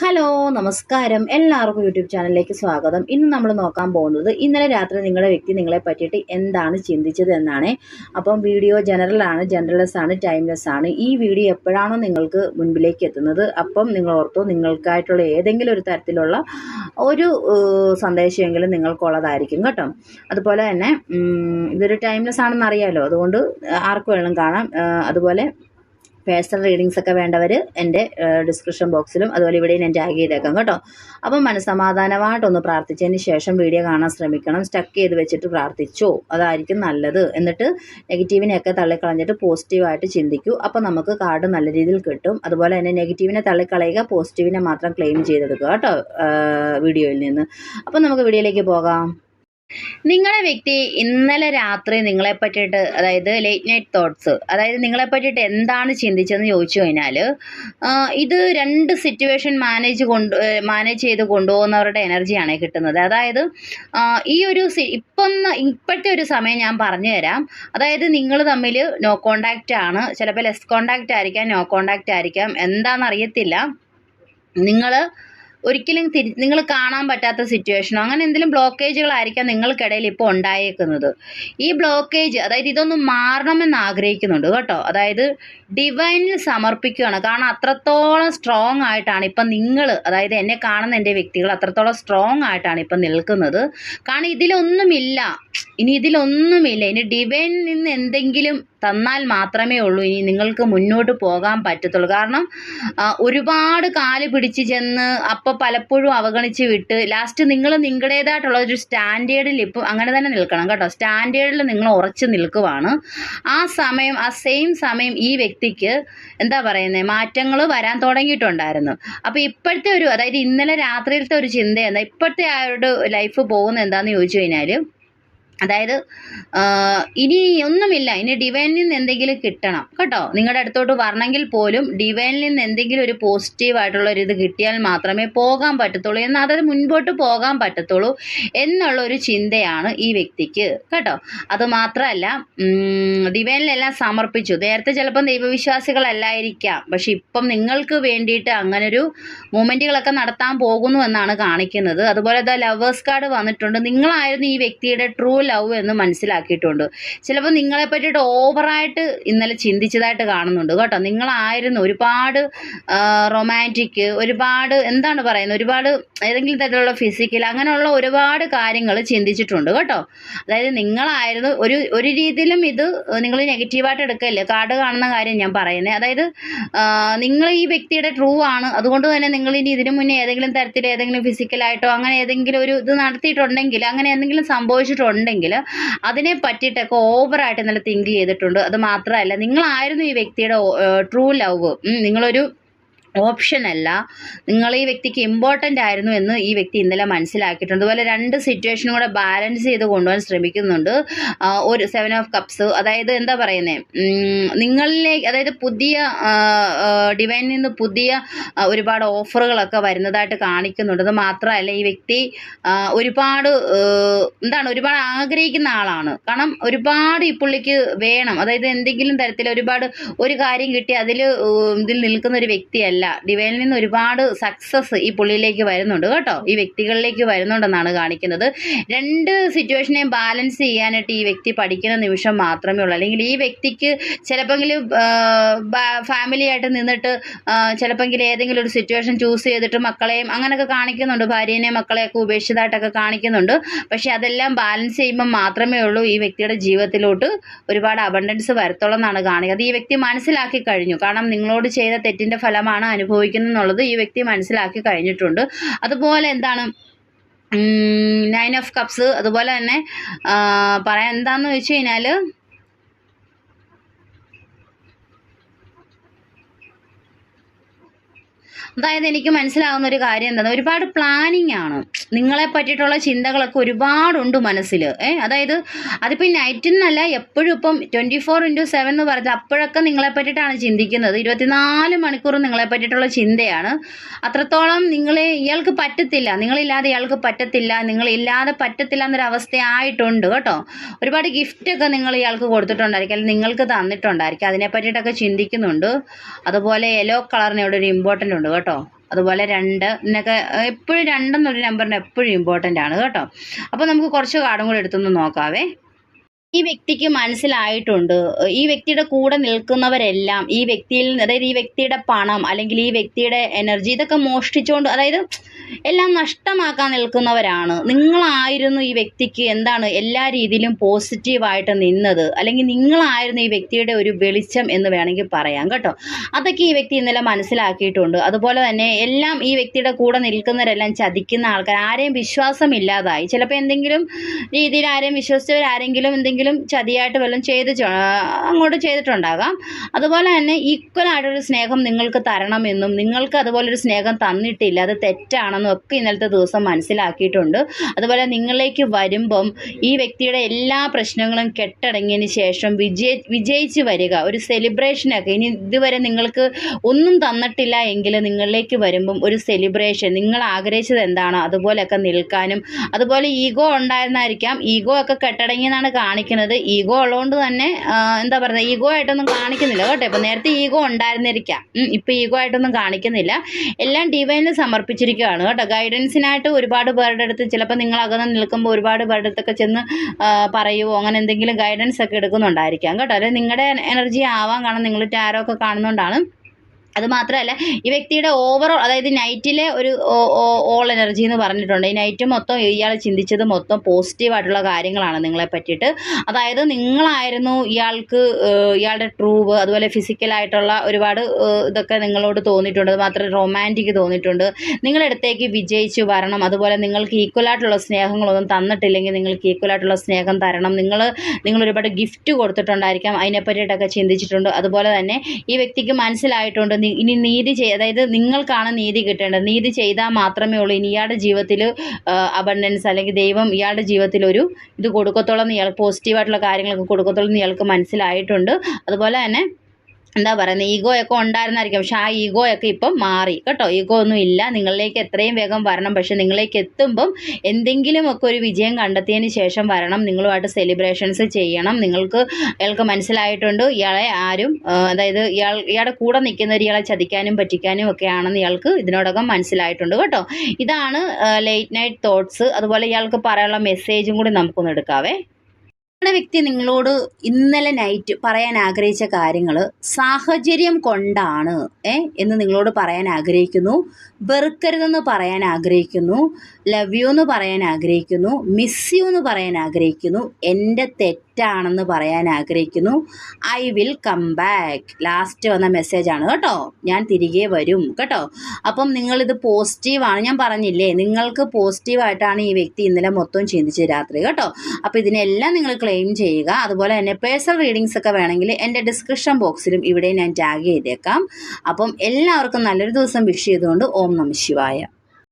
Hello നമസ്കാരം. എല്ലാവർക്കും YouTube ചാനലിലേക്ക് സ്വാഗതം. ഇന്ന് നമ്മൾ നോക്കാൻ പോകുന്നത് ഇന്നലെ രാത്രി നിങ്ങളുടെ വ്യക്തി നിങ്ങളെ പറ്റിയിട്ട് എന്താണ് ചിന്തിച്ചത് എന്നാണ്. അപ്പം വീഡിയോ ജനറൽ ആണ് ജനറൽലെസ് ആണ് ടൈംലെസ് ആണ്. ഈ വീഡിയോ എപ്പോഴാണോ നിങ്ങൾക്ക് മുൻപിലേക്ക് എത്തുന്നത് അപ്പം നിങ്ങൾ ഓർത്തു നിങ്ങൾക്കായിട്ടുള്ള ഏതെങ്കിലും ഒരു തരത്തിലുള്ള ഒരു സന്ദേശമെങ്കിലും നിങ്ങൾക്കുള്ളതായിരിക്കും കേട്ടോ. അതുപോലെ തന്നെ ഇതൊരു ടൈംലെസ് ആണെന്ന് അറിയാലോ. അതുകൊണ്ട് ആർക്കും വേണം കാണാം. അതുപോലെ പേഴ്സണൽ റീഡിങ്സ് ഒക്കെ വേണ്ടവർ എന്റെ ഡിസ്ക്രിപ്ഷൻ ബോക്സിലും അതുപോലെ ഇവിടെയും ഞാൻ ടാഗ് ചെയ്തേക്കാം കേട്ടോ. അപ്പം മനസ്സമാധാനമായിട്ടൊന്ന് പ്രാർത്ഥിച്ചതിന് ശേഷം വീഡിയോ കാണാൻ ശ്രമിക്കണം. സ്റ്റക്ക് ചെയ്ത് വെച്ചിട്ട് പ്രാർത്ഥിച്ചോ? അതായിരിക്കും നല്ലത്. എന്നിട്ട് നെഗറ്റീവിനെയൊക്കെ തള്ളിക്കളഞ്ഞിട്ട് പോസിറ്റീവായിട്ട് ചിന്തിക്കൂ. അപ്പോൾ നമുക്ക് കാർഡ് നല്ല രീതിയിൽ കിട്ടും. അതുപോലെ തന്നെ നെഗറ്റീവിനെ തള്ളിക്കളയുക പോസിറ്റീവിനെ മാത്രം ക്ലെയിം ചെയ്തെടുക്കുക കേട്ടോ വീഡിയോയിൽ നിന്ന്. അപ്പം നമുക്ക് വീഡിയോയിലേക്ക് പോകാം. നിങ്ങളുടെ വ്യക്തി ഇന്നലെ രാത്രി നിങ്ങളെ പറ്റിയിട്ട് അതായത് ലേറ്റ് നൈറ്റ് തോട്ട്സ് അതായത് നിങ്ങളെ പറ്റിയിട്ട് എന്താണ് ചിന്തിച്ചതെന്ന് ചോദിച്ചു കഴിഞ്ഞാൽ ഇത് രണ്ട് സിറ്റുവേഷൻ മാനേജ് കൊണ്ട് മാനേജ് ചെയ്ത് കൊണ്ടുപോകുന്നവരുടെ എനർജിയാണ് കിട്ടുന്നത്. അതായത് ഈ ഒരു ഇപ്പം ഇപ്പോഴത്തെ ഒരു സമയം ഞാൻ പറഞ്ഞു തരാം. അതായത് നിങ്ങൾ തമ്മിൽ നോ കോണ്ടാക്റ്റ് ആണ്. ചിലപ്പോൾ ലെസ് കോണ്ടാക്റ്റ് ആയിരിക്കാം നോ കോണ്ടാക്റ്റ് ആയിരിക്കാം. എന്താണെന്ന് അറിയത്തില്ല. നിങ്ങൾ ഒരിക്കലും നിങ്ങൾ കാണാൻ പറ്റാത്ത സിറ്റുവേഷനോ അങ്ങനെ എന്തെങ്കിലും ബ്ലോക്കേജുകളായിരിക്കാം നിങ്ങൾക്കിടയിൽ ഇപ്പോൾ ഉണ്ടായേക്കുന്നത്. ഈ ബ്ലോക്കേജ് അതായത് ഇതൊന്നും മാറണമെന്ന് ആഗ്രഹിക്കുന്നുണ്ട് കേട്ടോ. അതായത് ഡിവൈനിൽ സമർപ്പിക്കുകയാണ്. കാരണം അത്രത്തോളം സ്ട്രോങ് ആയിട്ടാണ് ഇപ്പം നിങ്ങൾ അതായത് എന്നെ കാണുന്ന എന്റെ വ്യക്തികൾ അത്രത്തോളം സ്ട്രോങ് ആയിട്ടാണ് ഇപ്പം നിൽക്കുന്നത്. കാരണം ഇതിലൊന്നുമില്ല. ഇനി ഇതിലൊന്നുമില്ല. ഇനി ഡിവൈനിൽ നിന്ന് എന്തെങ്കിലും തന്നാൽ മാത്രമേ ഉള്ളൂ. ഇനി നിങ്ങൾക്ക് മുന്നോട്ട് പോകാൻ പറ്റത്തുള്ളൂ. കാരണം ഒരുപാട് കാൽ പിടിച്ച് ചെന്ന് അപ്പം പലപ്പോഴും അവഗണിച്ച് വിട്ട് ലാസ്റ്റ് നിങ്ങൾ നിങ്ങളുടേതായിട്ടുള്ള ഒരു സ്റ്റാൻഡേർഡിൽ ഇപ്പം അങ്ങനെ തന്നെ നിൽക്കണം കേട്ടോ. സ്റ്റാൻഡേർഡിൽ നിങ്ങൾ ഉറച്ച് നിൽക്കുവാണ്. ആ സമയം ആ സെയിം സമയം ഈ വ്യക്തിക്ക് എന്താ പറയുന്നത് മാറ്റങ്ങൾ വരാൻ തുടങ്ങിയിട്ടുണ്ടായിരുന്നു. അപ്പോൾ ഇപ്പോഴത്തെ ഒരു അതായത് ഇന്നലെ രാത്രിയിലത്തെ ഒരു ചിന്ത എന്താ ഇപ്പോഴത്തെ ആ ഒരു ലൈഫ് പോകുന്നത് എന്താണെന്ന് ചോദിച്ചു കഴിഞ്ഞാൽ അതായത് ഇനി ഒന്നുമില്ല. ഇനി ഡിവൈനിൽ നിന്ന് എന്തെങ്കിലും കിട്ടണം. കേട്ടോ? നിങ്ങളുടെ അടുത്തോട്ട് വരണമെങ്കിൽ പോലും ഡിവൈനിൽ നിന്ന് എന്തെങ്കിലും ഒരു പോസിറ്റീവ് ആയിട്ടുള്ള ഒരു ഇത് കിട്ടിയാൽ മാത്രമേ പോകാൻ പറ്റത്തുള്ളൂ എന്നാൽ അതായത് മുൻപോട്ട് പോകാൻ പറ്റത്തുള്ളൂ എന്നുള്ള ഒരു ചിന്തയാണ് ഈ വ്യക്തിക്ക്. കേട്ടോ? അത് മാത്രമല്ല ഡിവൈനിലെല്ലാം സമർപ്പിച്ചു. നേരത്തെ ചിലപ്പം ദൈവവിശ്വാസികളല്ലായിരിക്കാം. പക്ഷെ ഇപ്പം നിങ്ങൾക്ക് വേണ്ടിയിട്ട് അങ്ങനൊരു മൂമെന്റുകളൊക്കെ നടത്താൻ പോകുന്നു എന്നാണ് കാണിക്കുന്നത്. അതുപോലെ ദ ലവേഴ്സ് കാർഡ് വന്നിട്ടുണ്ട്. നിങ്ങളായിരുന്നു ഈ വ്യക്തിയുടെ ട്രൂ ലവ് എന്ന് മനസ്സിലാക്കിയിട്ടുണ്ട്. ചിലപ്പോൾ നിങ്ങളെ പറ്റിയിട്ട് ഓവറായിട്ട് ഇന്നലെ ചിന്തിച്ചതായിട്ട് കാണുന്നുണ്ട് കേട്ടോ. നിങ്ങളായിരുന്നു ഒരുപാട് റൊമാന്റിക് ഒരുപാട് എന്താണ് പറയുന്നത്? ഒരുപാട് ഏതെങ്കിലും തരത്തിലുള്ള ഫിസിക്കൽ അങ്ങനെയുള്ള ഒരുപാട് കാര്യങ്ങൾ ചിന്തിച്ചിട്ടുണ്ട് കേട്ടോ. അതായത് നിങ്ങളായിരുന്നു ഒരു ഒരു രീതിയിലും ഇത് നിങ്ങൾ നെഗറ്റീവായിട്ട് എടുക്കല്ലേ? കാർഡ് കാണുന്ന കാര്യം ഞാൻ പറയുന്നത് അതായത് നിങ്ങൾ ഈ വ്യക്തിയുടെ ട്രൂ ആണ്. അതുകൊണ്ട് തന്നെ നിങ്ങൾ ഇനി ഇതിനു മുന്നേ ഏതെങ്കിലും തരത്തിൽ ഏതെങ്കിലും ഫിസിക്കലായിട്ടോ അങ്ങനെ ഏതെങ്കിലും ഒരു ഇത് നടത്തിയിട്ടുണ്ടെങ്കിൽ അങ്ങനെ എന്തെങ്കിലും സംഭവിച്ചിട്ടുണ്ടെങ്കിൽ അതിനെ പറ്റിയിട്ടൊക്കെ ഓവറായിട്ട് നല്ല തിങ്ക് ചെയ്തിട്ടുണ്ട്. അത് മാത്രമല്ല നിങ്ങളായിരുന്നു ഈ വ്യക്തിയുടെ ട്രൂ ലവ് നിങ്ങളൊരു ഓപ്ഷൻ അല്ല. നിങ്ങൾ ഈ വ്യക്തിക്ക് ഇമ്പോർട്ടന്റ് ആയിരുന്നു എന്ന് ഈ വ്യക്തി ഇന്നലെ മനസ്സിലാക്കിയിട്ടുണ്ട്. അതുപോലെ രണ്ട് സിറ്റുവേഷനും കൂടെ ബാലൻസ് ചെയ്ത് കൊണ്ടുപോകാൻ ശ്രമിക്കുന്നുണ്ട്. ഒരു സെവൻ ഓഫ് കപ്സ് അതായത് എന്താ പറയുന്നത് നിങ്ങളിലേക്ക് അതായത് പുതിയ ഡിവൈനിൽ നിന്ന് പുതിയ ഒരുപാട് ഓഫറുകളൊക്കെ വരുന്നതായിട്ട് കാണിക്കുന്നുണ്ട്. അത് മാത്രമല്ല ഈ വ്യക്തി ഒരുപാട് എന്താണ് ഒരുപാട് ആഗ്രഹിക്കുന്ന ആളാണ്. കാരണം ഒരുപാട് ഈ പുള്ളിക്ക് വേണം. അതായത് എന്തെങ്കിലും തരത്തിൽ ഒരുപാട് ഒരു കാര്യം കിട്ടി അതിൽ ഇതിൽ നിൽക്കുന്ന ഒരു വ്യക്തിയല്ല. ഡിവൈനിൽ നിന്ന് ഒരുപാട് സക്സസ് ഈ പുള്ളിയിലേക്ക് വരുന്നുണ്ട് കേട്ടോ. ഈ വ്യക്തികളിലേക്ക് വരുന്നുണ്ടെന്നാണ് കാണിക്കുന്നത്. രണ്ട് സിറ്റുവേഷനെയും ബാലൻസ് ചെയ്യാനായിട്ട് ഈ വ്യക്തി പഠിക്കുന്ന നിമിഷം മാത്രമേ ഉള്ളൂ. അല്ലെങ്കിൽ ഈ വ്യക്തിക്ക് ചിലപ്പോഴെങ്കിലും ഫാമിലി ആയിട്ട് നിന്നിട്ട് ചിലപ്പോഴെങ്കിൽ ഏതെങ്കിലും ഒരു സിറ്റുവേഷൻ ചൂസ് ചെയ്തിട്ട് മക്കളെയും അങ്ങനെയൊക്കെ കാണിക്കുന്നുണ്ട്. ഭാര്യേനെയും മക്കളെയൊക്കെ ഉപേക്ഷിച്ചതായിട്ടൊക്കെ കാണിക്കുന്നുണ്ട്. പക്ഷേ അതെല്ലാം ബാലൻസ് ചെയ്യുമ്പോൾ മാത്രമേ ഉള്ളൂ ഈ വ്യക്തിയുടെ ജീവിതത്തിലോട്ട് ഒരുപാട് അബണ്ടൻസ് വരത്തുള്ളൂ എന്നാണ് കാണിക്കുന്നത്. ഈ വ്യക്തി മനസ്സിലാക്കി കഴിഞ്ഞു. കാരണം നിങ്ങളോട് ചെയ്ത തെറ്റിന്റെ ഫലമാണ് അനുഭവിക്കുന്നത് എന്നുള്ളത് ഈ വ്യക്തി മനസ്സിലാക്കി കഴിഞ്ഞിട്ടുണ്ട്. അതുപോലെ എന്താണ്? നയൻ ഓഫ് കപ്സ് അതുപോലെ തന്നെ പറയാൻ എന്താണെന്ന് വെച്ച് കഴിഞ്ഞാൽ അതായത് എനിക്ക് മനസ്സിലാവുന്ന ഒരു കാര്യം എന്താണ്? ഒരുപാട് പ്ലാനിങ് ആണ്. നിങ്ങളെ പറ്റിയിട്ടുള്ള ചിന്തകളൊക്കെ ഒരുപാടുണ്ട് മനസ്സിൽ ഏ? അതായത് അതിപ്പോൾ നൈറ്റിൽ നിന്നല്ല എപ്പോഴും ഇപ്പം ട്വന്റി ഫോർ ഇന്റു സെവൻ എന്ന് പറഞ്ഞാൽ അപ്പോഴൊക്കെ നിങ്ങളെ പറ്റിയിട്ടാണ് ചിന്തിക്കുന്നത്. ഇരുപത്തിനാല് മണിക്കൂർ നിങ്ങളെ പറ്റിയിട്ടുള്ള ചിന്തയാണ്. അത്രത്തോളം നിങ്ങളെ ഇയാൾക്ക് പറ്റത്തില്ല. നിങ്ങളില്ലാതെ ഇയാൾക്ക് പറ്റത്തില്ല. നിങ്ങളില്ലാതെ പറ്റത്തില്ല എന്നൊരവസ്ഥയായിട്ടുണ്ട് കേട്ടോ. ഒരുപാട് ഗിഫ്റ്റൊക്കെ നിങ്ങൾ ഇയാൾക്ക് കൊടുത്തിട്ടുണ്ടായിരിക്കും. അല്ലെങ്കിൽ നിങ്ങൾക്ക് തന്നിട്ടുണ്ടായിരിക്കും. അതിനെ പറ്റിയിട്ടൊക്കെ ചിന്തിക്കുന്നുണ്ട്. അതുപോലെ യെല്ലോ കളറിന് ഇവിടെ ഒരു ഇമ്പോർട്ടന്റ് ഉണ്ട് കേട്ടോ. അതുപോലെ രണ്ട് എന്നൊക്കെ എപ്പോഴും രണ്ടെന്നൊരു നമ്പറിന് എപ്പോഴും ഇമ്പോർട്ടന്റ് ആണ് കേട്ടോ. അപ്പോൾ നമുക്ക് കുറച്ച് കാർഡും കൂടെ എടുത്തൊന്ന് നോക്കാവേ. ഈ വ്യക്തിക്ക് മനസ്സിലായിട്ടുണ്ട്. ഈ വ്യക്തിയുടെ കൂടെ നിൽക്കുന്നവരെല്ലാം ഈ വ്യക്തിയിൽ അതായത് ഈ വ്യക്തിയുടെ പണം അല്ലെങ്കിൽ ഈ വ്യക്തിയുടെ എനർജി ഇതൊക്കെ മോഷ്ടിച്ചുകൊണ്ട് അതായത് എല്ലാം നഷ്ടമാക്കാൻ നിൽക്കുന്നവരാണ്. നിങ്ങളായിരുന്നു ഈ വ്യക്തിക്ക് എന്താണ് എല്ലാ രീതിയിലും പോസിറ്റീവായിട്ട് നിന്നത്? അല്ലെങ്കിൽ നിങ്ങളായിരുന്നു ഈ വ്യക്തിയുടെ ഒരു വെളിച്ചം എന്ന് വേണമെങ്കിൽ പറയാം കേട്ടോ. അതൊക്കെ ഈ വ്യക്തി ഇന്നലെ മനസ്സിലാക്കിയിട്ടുണ്ട്. അതുപോലെ തന്നെ എല്ലാം ഈ വ്യക്തിയുടെ കൂടെ നിൽക്കുന്നവരെല്ലാം ചതിക്കുന്ന ആൾക്കാർ ആരെയും വിശ്വാസമില്ലാതായി ചിലപ്പോൾ എന്തെങ്കിലും രീതിയിൽ ആരെയും വിശ്വസിച്ചവരാരെങ്കിലും എന്തെങ്കിലും ചതിയായിട്ട് വല്ലതും ചെയ്ത് അങ്ങോട്ട് ചെയ്തിട്ടുണ്ടാകാം. അതുപോലെ തന്നെ ഈക്വൽ ആയിട്ടൊരു സ്നേഹം നിങ്ങൾക്ക് തരണമെന്നും നിങ്ങൾക്ക് അതുപോലൊരു സ്നേഹം തന്നിട്ടില്ല. അത് തെറ്റാണെന്നും ഒക്കെ ഇന്നലത്തെ ദിവസം മനസ്സിലാക്കിയിട്ടുണ്ട്. അതുപോലെ നിങ്ങളിലേക്ക് വരുമ്പം ഈ വ്യക്തിയുടെ എല്ലാ പ്രശ്നങ്ങളും കെട്ടടങ്ങിയതിന് ശേഷം വിജയ വിജയിച്ച് വരിക. ഒരു സെലിബ്രേഷനൊക്കെ ഇനി ഇതുവരെ നിങ്ങൾക്ക് ഒന്നും തന്നിട്ടില്ല എങ്കിൽ നിങ്ങളിലേക്ക് വരുമ്പം ഒരു സെലിബ്രേഷൻ നിങ്ങൾ ആഗ്രഹിച്ചത് എന്താണോ? അതുപോലെയൊക്കെ നിൽക്കാനും. അതുപോലെ ഈഗോ ഉണ്ടായിരുന്നായിരിക്കാം. ഈഗോ ഒക്കെ കെട്ടടങ്ങിയെന്നാണ് കാണിക്കുന്നത്. ഈഗോ ഉള്ളതുകൊണ്ട് തന്നെ എന്താ പറയുക ഈഗോ ആയിട്ടൊന്നും കാണിക്കുന്നില്ല കേട്ടോ. ഇപ്പം നേരത്തെ ഈഗോ ഉണ്ടായിരുന്നിരിക്കാം. ഇപ്പം ഈഗോ ആയിട്ടൊന്നും കാണിക്കുന്നില്ല. എല്ലാം ഡിവൈനിൽ സമർപ്പിച്ചിരിക്കുകയാണ് കേട്ടോ. ഗൈഡൻസിനായിട്ട് ഒരുപാട് പേരുടെ അടുത്ത് ചിലപ്പോൾ നിങ്ങൾ അകന്ന് നിൽക്കുമ്പോൾ ഒരുപാട് പേരുടെ അടുത്തൊക്കെ ചെന്ന് പറയുമോ അങ്ങനെ എന്തെങ്കിലും ഗൈഡൻസ് ഒക്കെ എടുക്കുന്നുണ്ടായിരിക്കാം കേട്ടോ. അല്ലെങ്കിൽ നിങ്ങളുടെ എനർജി ആവാൻ കാരണം നിങ്ങൾ ടാരോ ഒക്കെ കാണുന്നതുകൊണ്ടാണ് അത് മാത്രമല്ല ഈ വ്യക്തിയുടെ ഓവറോൾ അതായത് നൈറ്റിലെ ഒരു ഓൾ എനർജി എന്ന് പറഞ്ഞിട്ടുണ്ട്. ഈ നൈറ്റ് മൊത്തം ഇയാൾ ചിന്തിച്ചത് മൊത്തം പോസിറ്റീവായിട്ടുള്ള കാര്യങ്ങളാണ് നിങ്ങളെ പറ്റിയിട്ട്. അതായത് നിങ്ങളായിരുന്നു ഇയാൾക്ക് ഇയാളുടെ ട്രൂവ് അതുപോലെ ഫിസിക്കലായിട്ടുള്ള ഒരുപാട് ഇതൊക്കെ നിങ്ങളോട് തോന്നിയിട്ടുണ്ട്. അത് മാത്രമല്ല റൊമാന്റിക് തോന്നിയിട്ടുണ്ട്. നിങ്ങളടുത്തേക്ക് വിജയിച്ചു വരണം. അതുപോലെ നിങ്ങൾക്ക് ഈക്വലായിട്ടുള്ള സ്നേഹങ്ങളൊന്നും തന്നിട്ടില്ലെങ്കിൽ നിങ്ങൾക്ക് ഈക്വലായിട്ടുള്ള സ്നേഹം തരണം. നിങ്ങൾ നിങ്ങൾ ഒരുപാട് ഗിഫ്റ്റ് കൊടുത്തിട്ടുണ്ടായിരിക്കാം. അതിനെപ്പറ്റിയിട്ടൊക്കെ ചിന്തിച്ചിട്ടുണ്ട്. അതുപോലെ തന്നെ ഈ വ്യക്തിക്ക് മനസ്സിലായിട്ടുണ്ട്. ഇനി നീതി ചെയ് അതായത് നിങ്ങൾക്കാണ് നീതി കിട്ടേണ്ടത്. നീതി ചെയ്താൽ മാത്രമേ ഉള്ളൂ. ഇനി ഇയാളുടെ ജീവിതത്തിൽ അബണ്ടൻസ് അല്ലെങ്കിൽ ദൈവം ഇയാളുടെ ജീവിതത്തിൽ ഒരു ഇത് കൊടുക്കത്തോളം ഇയാൾ പോസിറ്റീവായിട്ടുള്ള കാര്യങ്ങളൊക്കെ കൊടുക്കത്തോളം ഇയാൾക്ക് മനസ്സിലായിട്ടുണ്ട്. അതുപോലെ തന്നെ എന്താ പറയുന്നത് ഈഗോയൊക്കെ ഒക്കെ ഉണ്ടായിരുന്നായിരിക്കും. പക്ഷെ ആ ഈഗോയൊക്കെ ഒക്കെ ഇപ്പം മാറി. കേട്ടോ ഈഗോ ഒന്നും ഇല്ല. നിങ്ങളിലേക്ക് എത്രയും വേഗം വരണം. പക്ഷെ നിങ്ങളിലേക്ക് എത്തുമ്പം എന്തെങ്കിലുമൊക്കെ ഒരു വിജയം കണ്ടെത്തിയതിന് ശേഷം വരണം. നിങ്ങളുമായിട്ട് സെലിബ്രേഷൻസ് ചെയ്യണം. നിങ്ങൾക്ക് ഇയാൾക്ക് മനസ്സിലായിട്ടുണ്ട്. ഇയാളെ ആരും അതായത് ഇയാൾ ഇയാളുടെ കൂടെ നിൽക്കുന്നവർ ഇയാളെ ചതിക്കാനും പറ്റിക്കാനും ഒക്കെ ആണെന്ന് ഇയാൾക്ക് ഇതിനോടകം മനസ്സിലായിട്ടുണ്ട്. കേട്ടോ ഇതാണ് ലേറ്റ് നൈറ്റ് തോട്ട്സ് അതുപോലെ ഇയാൾക്ക് പറയാനുള്ള മെസ്സേജും കൂടി നമുക്കൊന്ന് എടുക്കാവേ. നിങ്ങളുടെ വ്യക്തി നിങ്ങളോട് ഇന്നലെ നൈറ്റ് പറയാൻ ആഗ്രഹിച്ച കാര്യങ്ങൾ സാഹചര്യം കൊണ്ടാണ് ഏ എന്ന് നിങ്ങളോട് പറയാൻ ആഗ്രഹിക്കുന്നു. വെറുക്കരുതെന്ന് പറയാൻ ആഗ്രഹിക്കുന്നു. ലവ് യു എന്ന് പറയാൻ ആഗ്രഹിക്കുന്നു. മിസ് യു എന്ന് പറയാൻ ആഗ്രഹിക്കുന്നു. എന്റെ തെറ്റാണെന്ന് പറയാൻ ആഗ്രഹിക്കുന്നു. I will come back last വന്ന മെസ്സേജ് ആണ്. കേട്ടോ? ഞാൻ തിരികെ വരും. കേട്ടോ? അപ്പം നിങ്ങളിത് പോസിറ്റീവാണ് ഞാൻ പറഞ്ഞില്ലേ? നിങ്ങൾക്ക് പോസിറ്റീവായിട്ടാണ് ഈ വ്യക്തി ഇന്നലെ മൊത്തം ചിന്തിച്ചത് രാത്രി. കേട്ടോ? അപ്പോൾ ഇതിനെല്ലാം നിങ്ങൾ ക്ലെയിം ചെയ്യുക. അതുപോലെ തന്നെ പേഴ്സണൽ റീഡിങ്സ് ഒക്കെ വേണമെങ്കിൽ എന്റെ ഡിസ്ക്രിപ്ഷൻ ബോക്സിലും ഇവിടെ ഞാൻ ടാഗ് ചെയ്തേക്കാം. അപ്പം എല്ലാവർക്കും നല്ലൊരു ദിവസം വിഷ് ചെയ്തുകൊണ്ട് ഓം നമ ശിവായ.